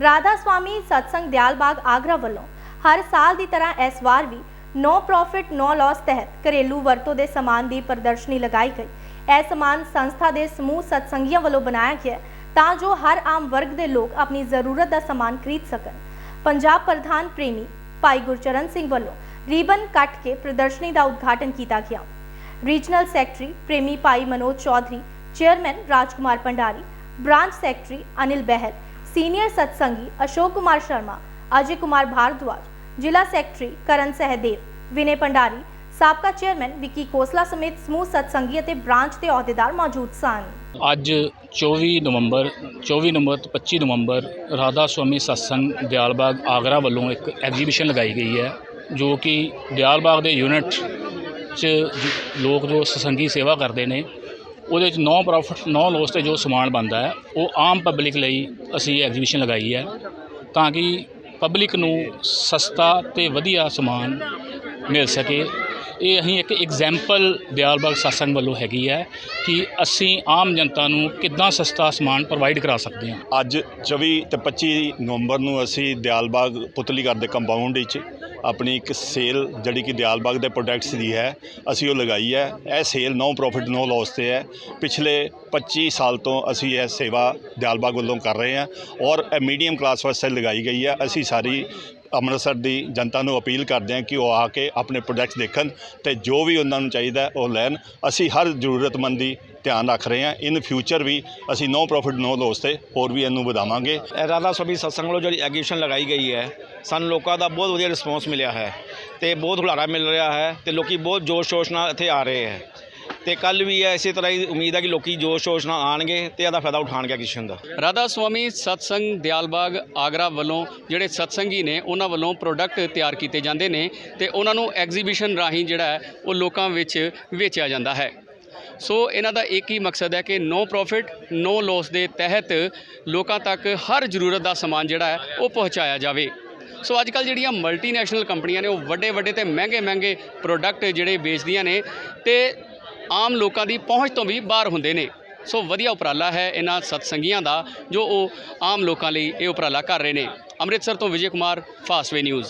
ਰਾਧਾ ਸਵਾਮੀ ਸਤਸੰਗ ਦਿਆਲਬਾਗ ਆਗਰਾ ਵੱਲੋਂ ਹਰ ਸਾਲ ਦੀ ਤਰ੍ਹਾਂ ਇਸ ਵਾਰ ਵੀ ਨੋ ਪ੍ਰੋਫਿਟ ਨੋ ਲਾਸ ਤਹਿਤ ਘਰੇਲੂ ਵਰਤੋਂ ਦੇ ਸਮਾਨ ਦੀ ਪ੍ਰਦਰਸ਼ਨੀ ਲਗਾਈ ਗਈ। ਇਹ ਸਮਾਨ ਸੰਸਥਾ ਦੇ ਸਮੂਹ ਸਤਸੰਗੀਆਂ ਵੱਲੋਂ ਬਣਾਇਆ ਗਿਆ ਤਾਂ ਜੋ ਹਰ ਆਮ ਵਰਗ ਦੇ ਲੋਕ ਆਪਣੀ ਜ਼ਰੂਰਤ ਦਾ ਸਮਾਨ ਖਰੀਦ ਸਕਣ। ਪੰਜਾਬ ਪ੍ਰਧਾਨ ਪ੍ਰੇਮੀ ਭਾਈ ਗੁਰਚਰਨ ਸਿੰਘ ਵੱਲੋਂ ਰੀਬਨ ਕੱਟ ਕੇ ਪ੍ਰਦਰਸ਼ਨੀ ਦਾ ਉਦਘਾਟਨ ਕੀਤਾ ਗਿਆ। ਰੀਜਨਲ ਸੈਕਟਰੀ ਪ੍ਰੇਮੀ ਭਾਈ Manoj Chaudhary chairman Rajkumar Pandari branch secretary Anil Behl senior ਸਤਸੰਗੀ Ashok Kumar Sharma, Ajay Kumar Bhardwaj, ਜ਼ਿਲ੍ਹਾ ਸੈਕਟਰੀ ਕਰਨ ਸਹਿਦੇਵ, ਵਿਨੇ ਭੰਡਾਰੀ, ਸਾਬਕਾ ਚੇਅਰਮੈਨ ਵਿੱਕੀ ਕੋਸਲਾ ਸਮੇਤ ਸਮੂਹ ਸਤਸੰਗੀ ਅਤੇ ਬ੍ਰਾਂਚ ਦੇ ਅਹੁਦੇਦਾਰ ਮੌਜੂਦ ਸਨ। ਅੱਜ 24 ਨਵੰਬਰ 24 ਨਵੰਬਰ ਤੇ 25 ਨਵੰਬਰ ਰਾਧਾ ਸਵਾਮੀ ਸਤਸੰਗ ਦਿਆਲਬਾਗ ਆਗਰਾ ਵੱਲੋਂ ਇੱਕ ਐਗਜ਼ੀਬਿਸ਼ਨ ਲਗਾਈ ਗਈ ਹੈ, ਜੋ ਕਿ ਦਿਆਲਬਾਗ ਦੇ ਯੂਨਿਟ 'ਚ ਲੋਕ ਜੋ ਸਤਸੰਗੀ ਸੇਵਾ ਕਰਦੇ ਨੇ ਉਹਦੇ 'ਚ ਨੋ ਪ੍ਰੋਫਿਟ ਨੋ ਲੋਸ ਤੇ ਜੋ ਸਮਾਨ ਬਣਦਾ ਹੈ, ਉਹ ਆਮ ਪਬਲਿਕ ਲਈ ਅਸੀਂ ਐਗਜ਼ੀਬਿਸ਼ਨ ਲਗਾਈ ਹੈ ਤਾਂ ਕਿ ਪਬਲਿਕ ਨੂੰ ਸਸਤਾ ਤੇ ਵਧੀਆ ਸਮਾਨ ਮਿਲ ਸਕੇ। ਇਹ ਅਸੀਂ ਇੱਕ ਐਗਜ਼ਾਮਪਲ ਦਿਆਲਬਾਗ ਸਤਸੰਗ ਵੱਲੋਂ ਹੈਗੀ ਹੈ ਕਿ ਅਸੀਂ ਆਮ ਜਨਤਾ ਨੂੰ ਕਿੱਦਾਂ ਸਸਤਾ ਸਮਾਨ ਪ੍ਰੋਵਾਈਡ ਕਰਾ ਸਕਦੇ ਹਾਂ। ਅੱਜ 24 ਤੇ 25 ਨਵੰਬਰ ਨੂੰ ਅਸੀਂ ਦਿਆਲਬਾਗ ਪੁਤਲੀਘਰ ਦੇ ਕੰਪਾਊਂਡ ਵਿੱਚ ਆਪਣੀ ਇੱਕ ਸੇਲ ਜਿਹੜੀ ਕਿ ਦਿਆਲਬਾਗ ਦੇ ਪ੍ਰੋਡਕਟਸ ਦੀ ਹੈ, ਅਸੀਂ ਉਹ ਲਗਾਈ ਹੈ। ਇਹ sale no profit no loss ਤੇ ਹੈ। ਪਿਛਲੇ 25 ਸਾਲ ਤੋਂ ਅਸੀਂ ਇਹ ਸੇਵਾ ਦਿਆਲਬਾਗ ਵੱਲੋਂ ਕਰ ਰਹੇ ਹਾਂ ਔਰ ਇਹ ਮੀਡੀਅਮ ਕਲਾਸ ਵਾਸਤੇ ਲਗਾਈ ਗਈ ਹੈ। ਅਸੀਂ ਸਾਰੀ ਅੰਮ੍ਰਿਤਸਰ ਦੀ ਜਨਤਾ ਨੂੰ ਅਪੀਲ ਕਰਦੇ ਹਾਂ ਕਿ ਉਹ ਆ ਕੇ ਆਪਣੇ ਪ੍ਰੋਡਕਟਸ ਦੇਖਣ ਤੇ ਜੋ ਵੀ ਉਹਨਾਂ ਨੂੰ ਚਾਹੀਦਾ ਉਹ ਲੈਣ। ਅਸੀਂ ਹਰ ਜ਼ਰੂਰਤਮੰਦ ਦੀ ਧਿਆਨ ਰੱਖ ਰਹੇ ਹਾਂ। ਇਨ ਫਿਊਚਰ ਵੀ ਅਸੀਂ ਨੋ ਪ੍ਰੋਫਿਟ ਨੋ ਲਾਸ ਤੇ ਹੋਰ ਵੀ ਇਹਨੂੰ ਵਧਾਵਾਂਗੇ। ਰਾਧਾ ਸਭੀ ਸਤਸੰਗ ਵੱਲੋਂ ਜਿਹੜੀ ਐਗਜ਼ੀਬਿਸ਼ਨ ਲਗਾਈ ਗਈ ਹੈ, ਸਾਨੂੰ ਲੋਕਾਂ ਦਾ ਬਹੁਤ ਵਧੀਆ ਰਿਸਪੌਂਸ ਮਿਲਿਆ ਹੈ ਤੇ ਬਹੁਤ ਹੁਲਾਰਾ ਮਿਲ ਰਿਹਾ ਹੈ ਤੇ ਲੋਕੀ ਬਹੁਤ ਜੋਸ਼ ਸ਼ੋਸ਼ ਨਾਲ ਇੱਥੇ ਆ ਰਹੇ ਹੈ। ਤੇ ਕੱਲ ਵੀ ਹੈ ਇਸੇ ਤਰ੍ਹਾਂ ਹੀ ਉਮੀਦ ਹੈ ਕਿ ਲੋਕੀ ਜੋਸ਼ ਸ਼ੋਸ਼ ਨਾਲ ਆਣਗੇ ਤੇ ਇਹਦਾ ਫਾਇਦਾ ਉਠਾਣਗੇ ਕਿਸ਼ਨ ਦਾ। ਰਾਧਾ ਸਵਾਮੀ ਸਤਸੰਗ ਦਿਆਲਬਾਗ ਆਗਰਾ ਵੱਲੋਂ ਜਿਹੜੇ ਸਤਸੰਗੀ ਨੇ, ਉਹਨਾਂ ਵੱਲੋਂ ਪ੍ਰੋਡਕਟ ਤਿਆਰ ਕੀਤੇ ਜਾਂਦੇ ਨੇ ਤੇ ਉਹਨਾਂ ਨੂੰ ਐਗਜ਼ੀਬਿਸ਼ਨ ਰਾਹੀਂ ਜਿਹੜਾ ਹੈ, ਉਹ ਲੋਕਾਂ ਵਿੱਚ ਵੇਚਿਆ ਜਾਂਦਾ ਹੈ। ਸੋ ਇਹਨਾਂ ਦਾ ਇੱਕ ਹੀ ਮਕਸਦ ਹੈ ਕਿ ਨੋ ਪ੍ਰੋਫਿਟ ਨੋ ਲਾਸ ਦੇ ਤਹਿਤ ਲੋਕਾਂ ਤੱਕ ਹਰ ਜ਼ਰੂਰਤ ਦਾ ਸਮਾਨ ਜਿਹੜਾ ਹੈ, ਉਹ ਪਹੁੰਚਾਇਆ ਜਾਵੇ। ਸੋ ਅੱਜ ਕੱਲ ਜਿਹੜੀਆਂ ਮਲਟੀਨੈਸ਼ਨਲ ਕੰਪਨੀਆਂ ਨੇ, ਉਹ ਵੱਡੇ ਵੱਡੇ ਤੇ ਮਹਿੰਗੇ ਮਹਿੰਗੇ ਪ੍ਰੋਡਕਟ ਜਿਹੜੇ ਵੇਚਦੀਆਂ ਨੇ ਤੇ ਆਮ ਲੋਕਾਂ ਦੀ ਪਹੁੰਚ ਤੋਂ ਵੀ ਬਾਹਰ ਹੁੰਦੇ ਨੇ। ਸੋ ਵਧੀਆ ਉਪਰਾਲਾ ਹੈ ਇਹਨਾਂ ਸਤਸੰਗੀਆਂ ਦਾ, ਜੋ ਉਹ ਆਮ ਲੋਕਾਂ ਲਈ ਇਹ ਉਪਰਾਲਾ ਕਰ ਰਹੇ ਨੇ। ਅੰਮ੍ਰਿਤਸਰ ਤੋਂ ਵਿਜੇ ਕੁਮਾਰ ਫਾਸਟਵੇ ਨਿਊਜ਼।